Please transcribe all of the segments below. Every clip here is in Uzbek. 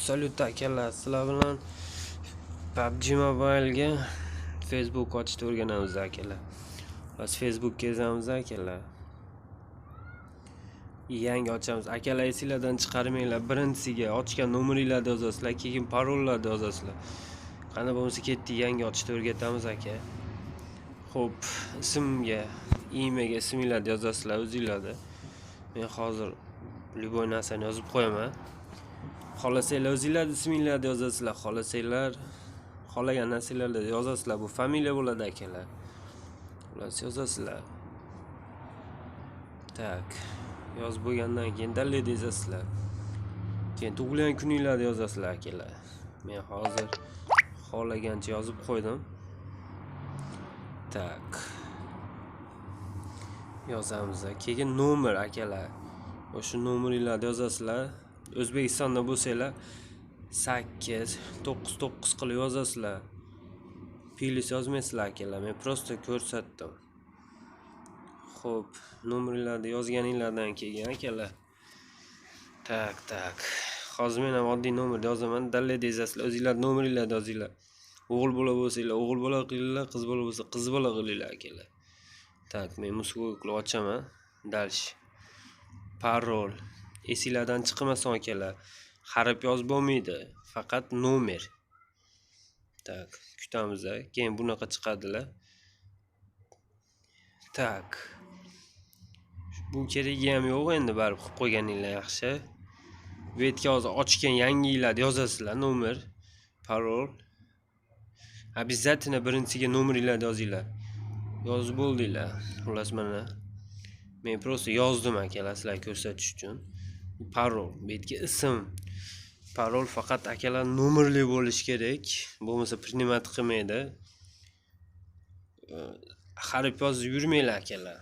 salyut akalar, sizlar bilan PUBG Mobile'ga Facebook ochishni o'rganamiz akalar. Hozir Facebook kezamiz akalar. Yangi ochamiz. Akalar esinglardan chiqarmanglar. Birinchisiga ochgan nomeringlarni yozasizlar, keyin parollarni yozasizlar. Qani bo'lmasa ketdik, yangi ochishni o'rgatamiz aka. Xo'p, ismga, imaga isminglarni yozasizlar o'zinglarni. Men hozir любой narsani yozib qo'yaman. Xohlasanglar o'zinglar isminglarni yozasizlar xohlasanglar xohlagan narsanglarni yozasizlar bu familiya bo'ladi akalar. Xullas yozasizlar. Tak yozib bo'lgandan keyin dallayni yozasizlar. Keyin tug'ilgan kuninglarni yozasizlar akalar. Men hozir xohlagancha yozib qo'ydim. Tak. Yozamiz keyin nomer akalar. O'sha nomeringlarni yozasizlar. O'zbekistonda bo'lsanglar sakkiz to'qqiz to'qqiz qilib yozasizlar. Plyus yozmaysizlar akalar men просто ko'rsatdim. Ho'p nomerlarni yozganinglardan keyin akalar tak tak. Hozir men ham oddiy nomerni yozaman. Dallayda yozasizlar o'zinglarni nomeringlarni yozinglar. O'g'il bola bo'lsanglar o'g'il bola qilinglar qiz bola bo'lsa qiz bola qilinglar akalar tak men muskoga qilib ochaman. Дальше parol esinglardan chiqmasin akalar. Harf yozib bo'lmaydi faqat nomer. Tak kutamiz keyin bunaqa chiqadilar. Tak. Bu keragi ham yo'q endi baribir qilib qo'yganinglar yaxshi. Vetga hozir ochgan yanginglarni yozasizlar nomer parol. Обязательно birinchisiga nomeringlarni yozinglar. Yozib bo'ldinglar xullas mana. Men просто yozdim akalar sizlarga ko'rsatish uchun. Parol. Bu yerga ism. Parol faqat akalar nomerli bo'lishi kerak. Bo'lmasa принимать qilmaydi. Harf yozib yurmanglar akalar.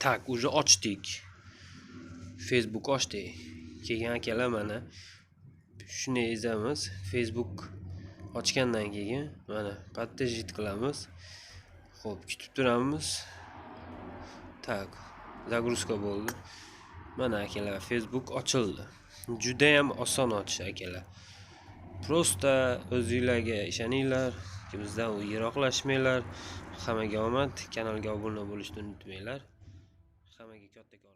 Так уже ochdik. Facebook ochdik keyin akalar mana shunday ezamiz facebook ochgandan keyin mana подтвердить qilamiz. Ho'p kutib turamiz. Так загрузка bo'ldi. Mana akalar facebook ochildi. Judayam oson ochish akalar. Просто o'zinglarga ishoninglar bizdan yiroqlashmanglar. Hammaga omad kanalga obuna bo'lishni unutmanglar. Hammaga kattakon